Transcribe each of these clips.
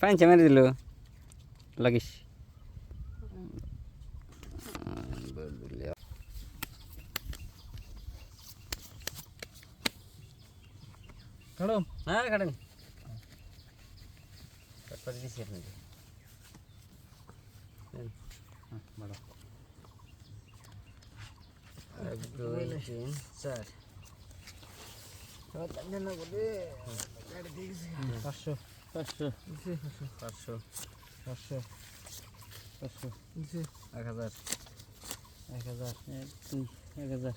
পাঞ্চে মেরে দিল লাগিস কাটো হ্যাঁ কাটেন করে দিছি আপনাকে নেন। হ্যাঁ, বড়। এক দুই তিন চার পাঁচশো পাঁচশো পাঁচশো পাঁচশো পাঁচশো এক হাজার এক হাজার এক দুই এক হাজার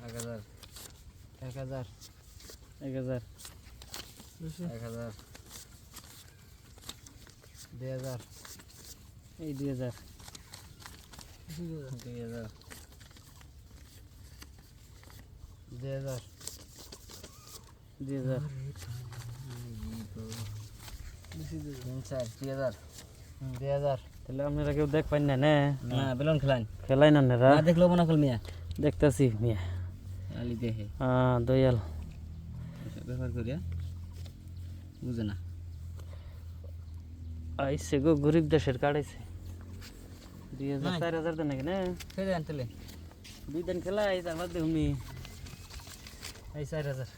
এক হাজার এক হাজার এক হাজার এক হাজার দুই হাজার এই দুই হাজার দুই হাজার দুই হাজার দুই হাজার দুই হাজার দিছি দুই হাজার তিন চার দুই হাজার দুই হাজার তাহলে আপনারা কেউ দেখ পান না না না বেলুন খেলান খেলাই না আপনারা না দেখল মনে কল মিয়া দেখতেছি মিয়া আলি দেখে হ্যাঁ দয়াল এসব ব্যবহার করিয়া বুঝে না আইসে গো গরিব দেশের কাটাইছে দুই হাজার নাই। চার হাজার দেন নাকি না ফেরে আনতেলে দুই দিন খেলাই তারপর দেখুমি এই চার হাজার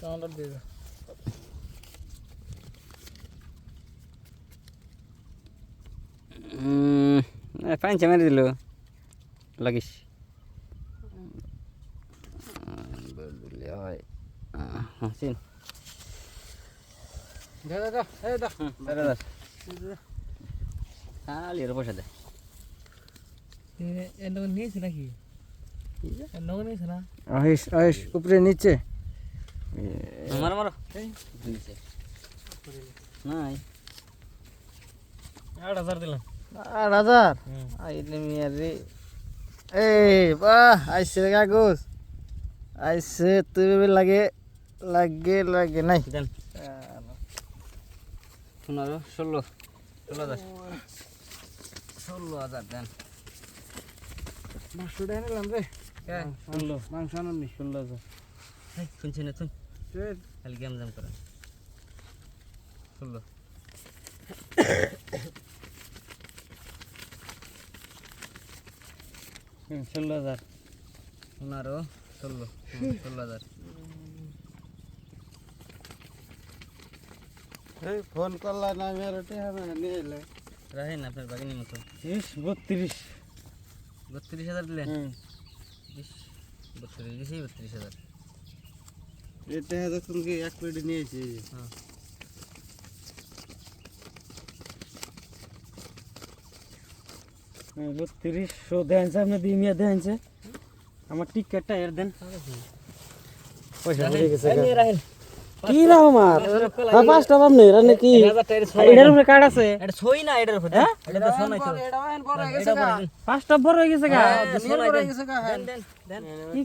কাউন্টার দিয়ে দাও পাঞ্চে মেরে দিল লাগিস হাসিন খালি এর পয়সা দে নিয়েছে নাকি নিয়েছে না আহিস আহিস উপরে নিচে মারো মারো। নাই। আট হাজার দিলাম। আট হাজার? আইলে মিয়ার রে। এই বাহ আইসে রে কাগজ। আইসে তুই লাগে লাগে লাগে নাই। দেন। পনেরো ষোলো ষোলো হাজার। ষোলো হাজার দেন। মাংস দেয় নিলাম রে ষোলো। মাংস আনন্দি ষোলো হাজার। শুনছি না তুই খালি গেম জাম করেন। ষোলো ষোলো হাজার। পনেরো ষোলো। ষোলো হাজার। এই ফোন করলা না মেরে টেহা নিয়ে এলে। রাখেন আপনার বাগানের মতো। তিরিশ বত্রিশ। বত্রিশ হাজার দিলেন? বিশ বত্রিশ বত্রিশ হাজার। এই টেহা যখন কি এক প্লেট নিয়েছি হ্যাঁ। হ্যাঁ, দেনছে আপনি দিয়ে মিয়া দেনছে। আমার টিকেটটা এর দেন। পয়সা পড়ে গেছে কি রাও আমার হ্যাঁ পাঁচটা পাবনি রানে কি? এটার উপরে কার্ড আছে? এটা ছই না এটার উপর। হ্যাঁ? এটা তো সোনাই তো এটা বড় পাঁচটা বড় হয়ে গেছে গা। হ্যাঁ, কি